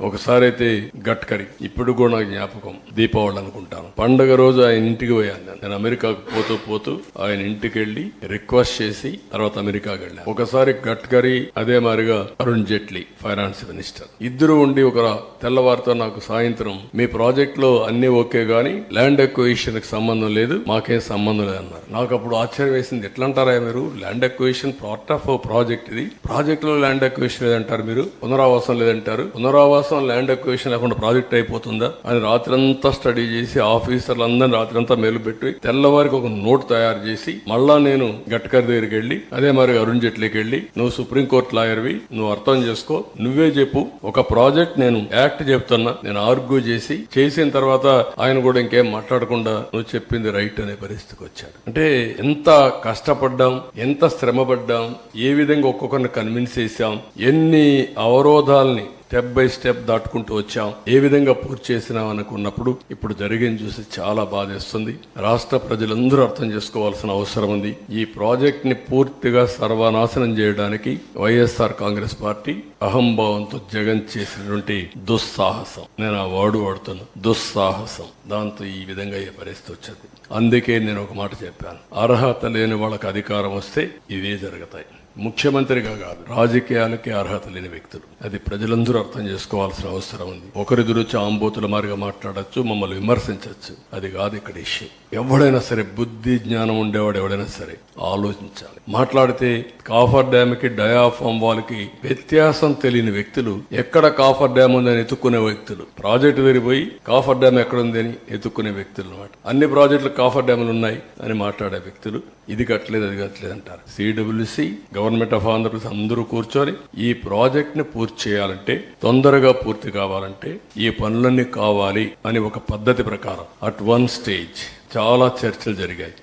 ఒకసారి అయితే గట్కరి. ఇప్పుడు కూడా నాకు జ్ఞాపకం దీపావళి అనుకుంటాను. పండగ రోజు ఆయన ఇంటికి పోయాను. నేను. అమెరికాకు పోతూ పోతూ ఆయన ఇంటికి వెళ్ళి రిక్వెస్ట్ చేసి తర్వాత అమెరికాకి వెళ్ళాను ఒకసారి గట్కరీ అదే మారిగా అరుణ్ జైట్లీ ఫైనాన్స్ మినిస్టర్. ఇద్దరు ఉండి ఒక తెల్లవారితో నాకు సాయంత్రం మీ ప్రాజెక్ట్లో అన్ని ఓకే గాని ల్యాండ్ ఎక్వేషన్కి సంబంధం లేదు మాకేం సంబంధం లేదు అన్నారు. నాకు అప్పుడు ఆశ్చర్యం వేసింది. ఎట్లా అంటారా మీరు? Land equation part of project ఇది. ప్రాజెక్ట్లో ల్యాండ్ ఎక్వేషన్ లేదంటారు మీరు. పునరావాసం లేదంటారు. పునరావాసం ల్యాండ్ ఎక్వేషన్ లేకుండా ప్రాజెక్ట్ అయిపోతుందా? అని రాత్రంతా స్టడీ చేసి ఆఫీసర్లు అందరిని రాత్రంతా మేలుపెట్టి తెల్లవారికి ఒక నోట్ తయారు చేసి మళ్ళా నేను గట్కర్ దగ్గరికి వెళ్ళి అదే మరి అరుణ్ జైట్లీకి వెళ్ళి నువ్వు సుప్రీంకోర్టు లాయర్వి నువ్వు అర్థం చేసుకో నువ్వే చెప్పు ఒక ప్రాజెక్ట్ నేను యాక్ట్ చెప్తున్నా నేను ఆర్గ్యూ చేసి చేసిన తర్వాత ఆయన కూడా ఇంకేం మాట్లాడకుండా నువ్వు చెప్పింది రైట్ అనే పరిస్థితికి వచ్చాడు. అంటే ఎంత కష్టపడ్డాం ఎంత శ్రమపడ్డాం ఏ విధంగా ఒక్కొక్కరిని కన్విన్స్ చేశాం ఎన్ని అవరోధాల్ని స్టెప్ బై స్టెప్ దాటుకుంటూ వచ్చాం. ఏ విధంగా పూర్తి చేసినాం అనుకున్నప్పుడు ఇప్పుడు జరిగింది చూసి చాలా బాధేస్తుంది. రాష్ట్ర ప్రజలందరూ అర్థం చేసుకోవాల్సిన అవసరం ఉంది. ఈ ప్రాజెక్ట్ని పూర్తిగా సర్వనాశనం చేయడానికి వైఎస్ఆర్ కాంగ్రెస్ పార్టీ అహంభావంతో జగన్ చేసినటువంటి దుస్సాహసం. నేను ఆ వాడు వాడుతున్నా. దుస్సాహసం. దాంతో ఈ విధంగా ఈ పరిస్థితి వచ్చింది. అందుకే నేను ఒక మాట చెప్పాను. అర్హత లేని వాళ్ళకి అధికారం వస్తే ఇవే జరుగుతాయి. ముఖ్యమంత్రిగా కాదు రాజకీయాలకి అర్హత లేని వ్యక్తులు. అది ప్రజలందరూ అర్థం చేసుకోవాల్సిన అవసరం ఉంది. ఒకరిదురు ఆంబోతుల మారిగా మాట్లాడచ్చు మమ్మల్ని విమర్శించవచ్చు అది కాదు ఇక్కడ ఇష్యూ ఎవడైనా సరే బుద్ధి జ్ఞానం ఉండేవాడు ఎవడైనా సరే ఆలోచించాలి. మాట్లాడితే కాఫర్ డ్యామ్కి డయాఫామ్ వాళ్ళకి వ్యత్యాసం తెలియని వ్యక్తులు ఎక్కడ కాఫర్ డ్యామ్ ఉందని ఎత్తుక్కునే వ్యక్తులు. ప్రాజెక్టు దగ్గర కాఫర్ డ్యామ్ ఎక్కడ ఉందని ఎత్తుక్కునే వ్యక్తులు అన్నమాట. అన్ని ప్రాజెక్టులు కాఫర్ డ్యాములు ఉన్నాయి అని మాట్లాడే వ్యక్తులు ఇది కట్టలేదు అది కట్టలేదు అంటారు. సిడబ్ల్యూసి గవర్నమెంట్ ఆఫ్ ఆంధ్రప్రదేశ్ అందరూ కూర్చొని ఈ ప్రాజెక్ట్ని పూర్తి చేయాలంటే తొందరగా పూర్తి కావాలంటే ఈ పనులన్నీ కావాలి అని ఒక పద్ధతి ప్రకారం అట్ వన్ స్టేజ్ చాలా చర్చలు జరిగాయి.